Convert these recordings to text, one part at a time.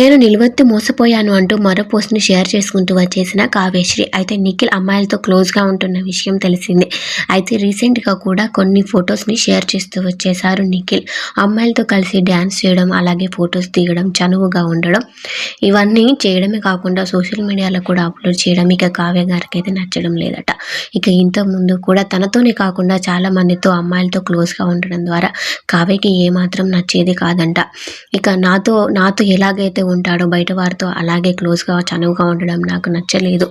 నేను నిలువెత్తు మోసపోయాను అంటూ మరో పోస్ట్ని షేర్ చేసుకుంటూ వచ్చేసిన కావ్యశ్రీ. అయితే నిఖిల్ అమ్మాయిలతో క్లోజ్గా ఉంటున్న విషయం తెలిసిందే. అయితే రీసెంట్గా కూడా కొన్ని ఫొటోస్ని షేర్ చేస్తూ వచ్చేసారు నిఖిల్. అమ్మాయిలతో కలిసి డ్యాన్స్ చేయడం అలాగే ఫొటోస్ తీయడం చనువుగా ఉండడం ఇవన్నీ చేయడమే కాకుండా సోషల్ మీడియాలో కూడా అప్లోడ్ చేయడం ఇక కావ్య గారికి అయితే నచ్చడం లేదట. ఇక ఇంతకుముందు కూడా తనతోనే కాకుండా చాలా మందితో అమ్మాయిలతో క్లోజ్గా ఉండడం ద్వారా కావ్యకి ఏమాత్రం నచ్చేది కాదంట. ఇక నాతో నాతో ఎలాగైతే ఉంటాడు బయట వారితో అలాగే క్లోజ్గా చనువుగా ఉండడం నాకు నచ్చలేదు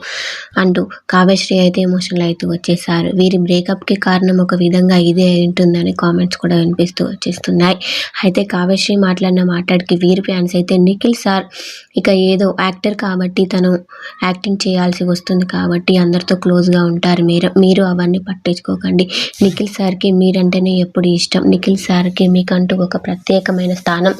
అంటూ కావ్యశ్రీ అయితే ఎమోషనల్ అవుతూ వచ్చేసారు వీరి బ్రేకప్కి కారణం ఒక విధంగా ఇదే ఉంటుందని కామెంట్స్ కూడా వినిపిస్తూ వచ్చేస్తున్నాయి. అయితే కావ్యశ్రీ మాట్లాడిన మాట్లాడికి వీరి ఫ్యాన్స్ అయితే నిఖిల్ సార్ ఇక ఏదో యాక్టర్ కాబట్టి తను యాక్టింగ్ చేయాల్సి వస్తుంది కాబట్టి అందరితో క్లోజ్గా ఉంటారు. మీరు మీరు అవన్నీ పట్టించుకోకండి. నిఖిల్ సార్కి మీరంటేనే ఎప్పుడు ఇష్టం. నిఖిల్ సార్కి మీకంటూ ఒక ప్రత్యేకమైన స్థానం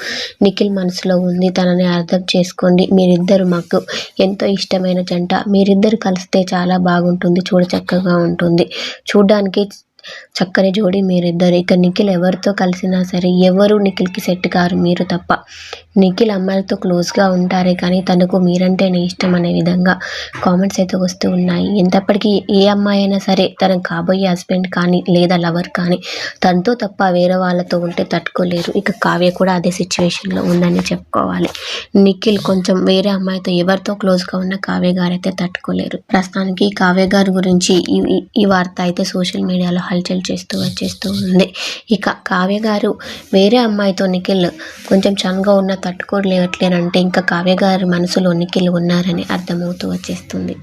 నిఖిల్ మనసులో ఉంది. తనని అర్థం చేసుకోండి. మీరిద్దరు మాకు ఎంతో ఇష్టమైన జంట. మీరిద్దరు కలిస్తే చాలా బాగుంటుంది చూడ చక్కగా ఉంటుంది. చూడ్డానికి చక్కని జోడి మీరిద్దరు. ఇక నిఖిల్ ఎవరితో కలిసినా సరే ఎవరు నిఖిల్కి సెట్ కారు మీరు తప్ప. నిఖిల్ అమ్మాయిలతో క్లోజ్గా ఉంటారే కానీ తనకు మీరంటేనే ఇష్టం అనే విధంగా కామెంట్స్ అయితే వస్తూ ఉన్నాయి. ఎంతప్పటికీ ఏ అమ్మాయి అయినా సరే తనకు కాబోయే హస్బెండ్ కానీ లేదా లవర్ కానీ తనతో తప్ప వేరే వాళ్ళతో ఉంటే తట్టుకోలేరు. ఇక కావ్య కూడా అదే సిచ్యువేషన్లో ఉందని చెప్పుకోవాలి. నిఖిల్ కొంచెం వేరే అమ్మాయితో ఎవరితో క్లోజ్గా ఉన్న కావ్య గారు అయితే తట్టుకోలేరు. ప్రస్తుతానికి కావ్య గారి గురించి ఈ ఈ వార్త అయితే సోషల్ మీడియాలో హల్చల్ చేస్తూ వచ్చేస్తూ ఉంది. ఇక కావ్య గారు వేరే అమ్మాయితో నిఖిల్ కొంచెం చనుగా ఉన్న తట్టుకోలేవట్లేనంటే ఇంకా కావ్య గారి మనసులో ఉనికిలు ఉన్నారని అర్థమవుతూ వచ్చేస్తుంది.